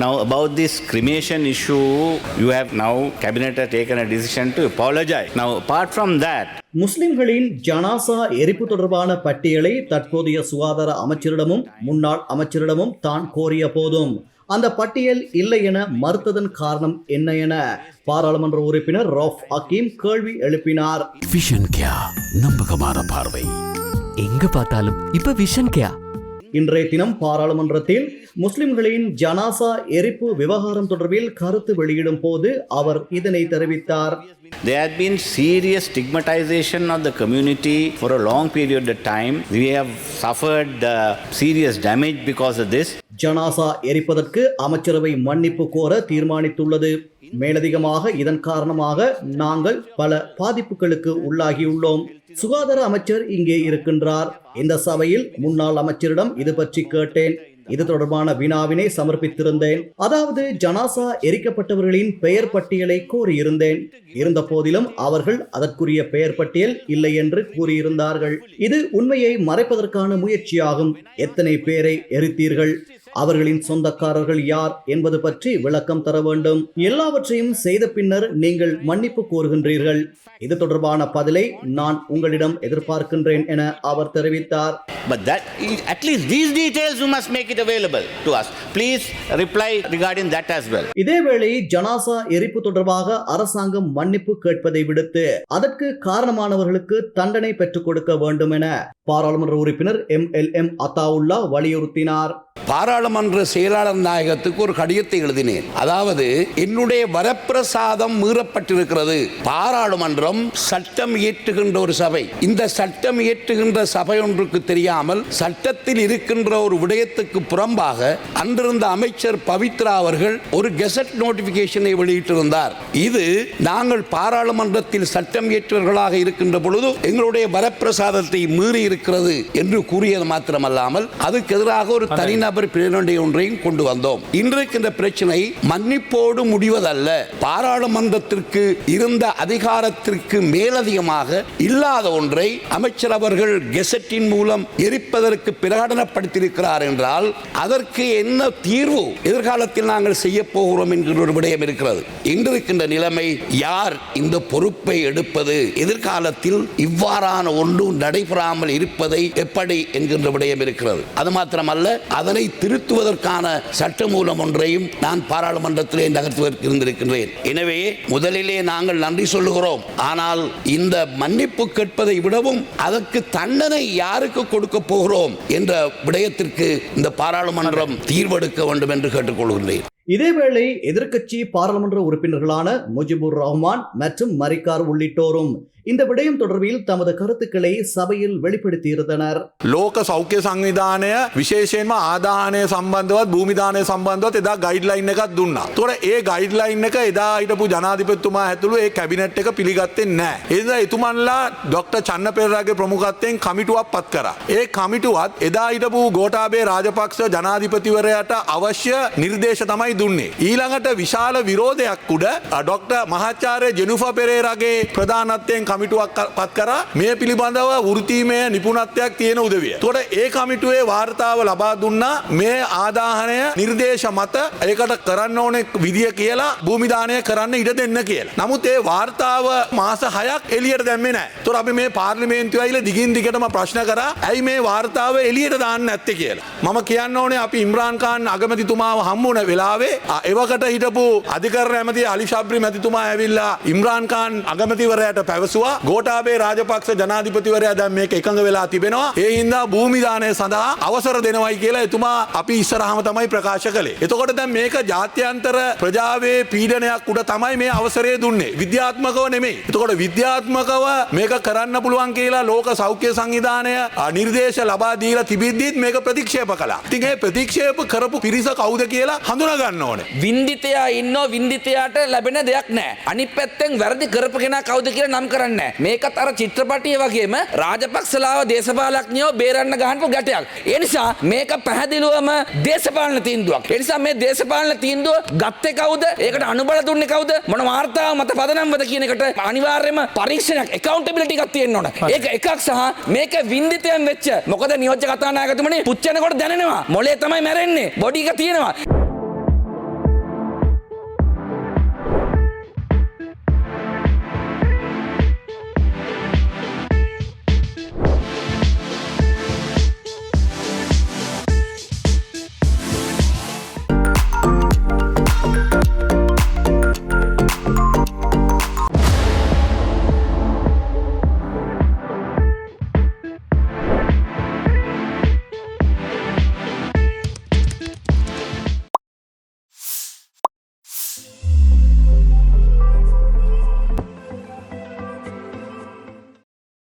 Now, about this cremation issue, you have now cabinet has taken a decision to apologize. Now, apart from that, முஸ்லிம்களின் ஜனாசா எரிப்பு தொடர்பான பட்டியலை தற்போதைய சுகாதார அமைச்சரிடமும் முன்னாள் அமைச்சரிடமும் தான் கோரிய போதும். அந்த பட்டியல் இல்லை என மறுத்ததன் காரணம் என்ன என பாராளுமன்ற உறுப்பினர் ரவுஃப் ஹக்கீம் கேள்வி எழுப்பினார். விஷன் கியா நம்பகமான பார்வை. எங்க பார்த்தாலும் இப்ப விஷன் கேயா இன்றைய தினம் பாராளுமன்றத்தில் முஸ்லிம்களின் ஜனாசா எரிப்பு விவகாரம் தொடர்பில் கருத்து வெளியிடும் போது அவர் இதனை தெரிவித்தார் there has been serious stigmatization of the community for a long period of time. We have suffered uh, serious damage because of this. ஜனாசா எரிப்பதற்கு அமைச்சரவை மன்னிப்பு கோர தீர்மானித்துள்ளது. மேலதிகமாக இதன் காரணமாக நாங்கள் பல பாதிப்புகளுக்கு உள்ளாகியுள்ளோம். சுகாதார அமைச்சர் இங்கே இருக்கின்றார். இந்த சபையில் முன்னாள் அமைச்சரிடம் இது பற்றி கேட்டேன். இது தொடர்பான வினாவினை சமர்ப்பித்திருந்தேன். அதாவது ஜனாசா எரிக்கப்பட்டவர்களின் பெயர் பட்டியலை கோரியிருந்தேன். இருந்த போதிலும் அவர்கள் அதற்குரிய பெயர் பட்டியல் இல்லை என்று கூறியிருந்தார்கள். இது உண்மையை மறைப்பதற்கான முயற்சியாகும். எத்தனை பேரை எரித்தீர்கள்? அவர்களின் சொந்தக்காரர்கள் யார் என்பது பற்றி விளக்கம் தர வேண்டும் எல்லாவற்றையும் செய்த பின்னர் நீங்கள் மன்னிப்பு கோருகின்றீர்கள் இது தொடர்பான பதிலை நான் உங்களிடம் எதிர்பார்க்கின்றேன் என அவர் தெரிவித்தார் But that, at least these details you must make it available to us. Please reply regarding that as well. இதேவேளை ஜனாசா எரிப்பு தொடர்பாக அரசாங்கம் மன்னிப்பு கேட்பதை விடுத்து அதற்கு காரணமானவர்களுக்கு தண்டனை பெற்றுக் கொடுக்க வேண்டும் என பாராளுமன்ற உறுப்பினர் எம் எல் எம் அத்தாவுல்லா வலியுறுத்தினார் பாராளுமன்ற செயலாளர் நாயகத்துக்கு ஒரு கடிதத்தை எழுதினேன். அதாவது என்னுடைய வரப்பிரசாதம் மீறப்பட்டிருக்கிறது. பாராளுமன்றம் சட்டம் இயற்றுகின்ற ஒரு சபை. இந்த சட்டம் இயற்றுகின்ற சபை ஒன்றுக்கு தெரியாமல் சட்டத்தில் இருக்கின்ற ஒரு விடயத்துக்கு புறம்பாக அன்றிருந்த அமைச்சர் பவித்ரா அவர்கள் ஒரு கெசட் நோட்டிபிகேஷனை வெளியிட்டிருந்தார். இது நாங்கள் பாராளுமன்றத்தில் சட்டம் இயற்றுவர்களாக இருக்கின்ற பொழுது எங்களுடைய வரப்பிரசாதத்தை மீறி இருக்கிறது என்று கூறியது மாத்திரமல்லாமல் அதுக்கு எதிராக ஒரு தனிநபர் பிரேரணை ஒன்றையும் கொண்டு வந்தோம். இன்றைக்கு இந்த பிரச்சனை மன்னிப்போடு முடிவதல்ல. பாராளுமன்றத்திற்கு இருந்த அதிகாரத்திற்கு மேலதிகமாக இல்லாத ஒன்றை அமைச்சர் அவர்கள் கெசட்டின் மூலம் எரிப்பதற்கு பிரகடனப்படுத்தியிருக்கிறார் என்றால் அதற்கு என்ன தீர்வு எதிர்காலத்தில் நாங்கள் செய்ய போகிறோம் என்கிற ஒரு விடயம் இருக்கிறது. இன்று இருக்கின்ற நிலைமை யார் இந்த பொறுப்பை எடுப்பது? எதிர்காலத்தில் இவ்வாறான ஒன்று நடைபெறாமல் இருப்பதை எப்படி என்கின்ற விடயம் இருக்கிறது. அது மாத்திரமல்ல அதனை திருத்துவதற்கான சட்டமூலம் ஒன்றையும் நான் பாராளுமன்றத்திலே நகர்த்துவதற்கு இருந்திருக்கின்றேன் எனவே முதலிலே நாங்கள் நன்றி சொல்லுகிறோம். ஆனால் இந்த மன்னிப்பு கேட்பதை விடவும் அதற்கு தண்டனை யாருக்கு கொடுக்க போகிறோம் என்ற விடயத்திற்கு இந்த பாராளுமன்றம் தீர்வெடுக்க வேண்டும் என்று கேட்டுக்கொள்கின்றேன். இதேவேளை எதிர்க்கட்சி பாராளுமன்ற உறுப்பினர்களான முஜிபுர் ரஹ்மான் மற்றும் மரிக்கார் உள்ளிட்டோரும் இந்த விடயம் தொடர்பில் தமது கருத்துக்களை சபையில் வெளிப்படுத்தியிருந்தனர் ලෝක සෞඛ්‍ය සංවිධානය විශේෂයෙන්ම ආදානය සම්බන්ධවත් භූමිධානය සම්බන්ධවත් එදා ගයිඩ්ලයින් එකක් දුන්නා. තොර ඒ ගයිඩ්ලයින් එක එදා හිටපු ජනාධිපත්තුමා ඇතුළු ඒ කැබිනට් එක පිළිගත්තෙන් නෑ. එද එතුමන්ලා ඩොක්ට චන්න පෙරරගේ ප්‍රමුඛත්තයෙන් කමිටුවක් පත් කර. ඒ කමිටුවත් එදා හිටපු ගෝටාබේ රාජපක්ෂ ජනාධිපතිවරයට අවශ්‍ය නිර්දේශ තමයි දුන්නේ. ඊළඟට විශාල විරෝධයක් උඩ ඩොක්ට මහාචාරය ජෙනුෆ පෙරේරගේ ප්‍රධානත්වයෙන් කමිටුවක් පත් කර මේ පිළිබඳව වෘතීමය නිපුණත්වයක් තියෙන උදවිය. තොට ඒ කමිටුවේ වාර්තාව ලබා දුන්නා මේ ආදාහනය නිර්දේශ මත ඒකට කරන්න ඕනෙක් විදිිය කියලා භූමිධානය කරන්න ඉඩ දෙන්න කියලා. නමුත් ඒ වාර්තාව මාස හයක් එලියට දැම්මේ නෑ තොර අපි මේ පාර්ලිමේන්තුවයිල දිගින් දිගටම ප්‍රශ්න කර ඇයි මේ වාර්තාව එලියට දාන්න ඇත්ත කියලා. මම කියන්න ඕනේ අපි ඉම්රාන්කාන් අගමතිතුමාව හම්මුණ වෙලාවේ එවකට හිටපු අධිකර ඇමති අලිශබ්‍රි මැතිතුමා ඇවිල්ලා ඉම්රාන්කාන් අගමතිවරයට පැවසවා ගෝටාබේ රාජපක්ෂ ජනාධිපතිවරයා දැම් මේක එකඟ වෙලා තිබෙනවා ඒ හින්දා භූමිධානය සඳහා අවසර දෙනවයි කියලා එතුමා අපි ඉස්සරහම තමයි ප්‍රකාශ කළේ. එතකොට දැන් මේක ජාත්‍යන්තර ප්‍රජාවේ පීඩනයක් උඩ තමයි මේ අවසරය දුන්නේ. විද්‍යාත්මකව නෙමෙයි. එතකොට විද්‍යාත්මකව මේක කරන්න පුළුවන් කියලා ලෝක සෞඛ්‍ය සංවිධානය අ, නිර්දේශ ලබා දීලා තිබිද්දිත් මේක ප්‍රතික්ෂේප කළා. ඉතින් ඒ ප්‍රතික්ෂේප කරපු පිරිස කවුද කියලා හඳුනා ගන්න ඕනේ. වින්දිතයා ඉන්නෝ වින්දිතයාට ලැබෙන දෙයක් නෑ අනිත් පැත්තෙන් වැරදි කරපු කෙනා කවුද කියලා නම් කරන්නේ නෑ. මේකත් අර චිත්‍රපටිය වගේම රාජපක්ෂලාව දේශපාලඥයෝ බේරන්න ගහනපු ගැටයක්. ඒ නිසා මේක පැහැදිලිවම දේශපාලන තීන්දුවක්. ඒ නිසා මේ දේශපාලන තීන්දුව ගත්තේ කවුද? ඒකට අනුබල දුන්නේ කවුද? මොන වාර්තාව මත පදනම්වද කියන එකට අනිවාර්යයෙන්ම පරීක්ෂණයක් accountability එකක් තියෙන්න ඕන. ඒක එකක් සහ මේක වින්දිතයෙන් වෙච්ච මොකද නියෝජ්‍ය කතානායකතුමනි පුච්චනකොට දැනෙනවා. මොලේ තමයි මැරෙන්නේ. බොඩි එක තියෙනවා.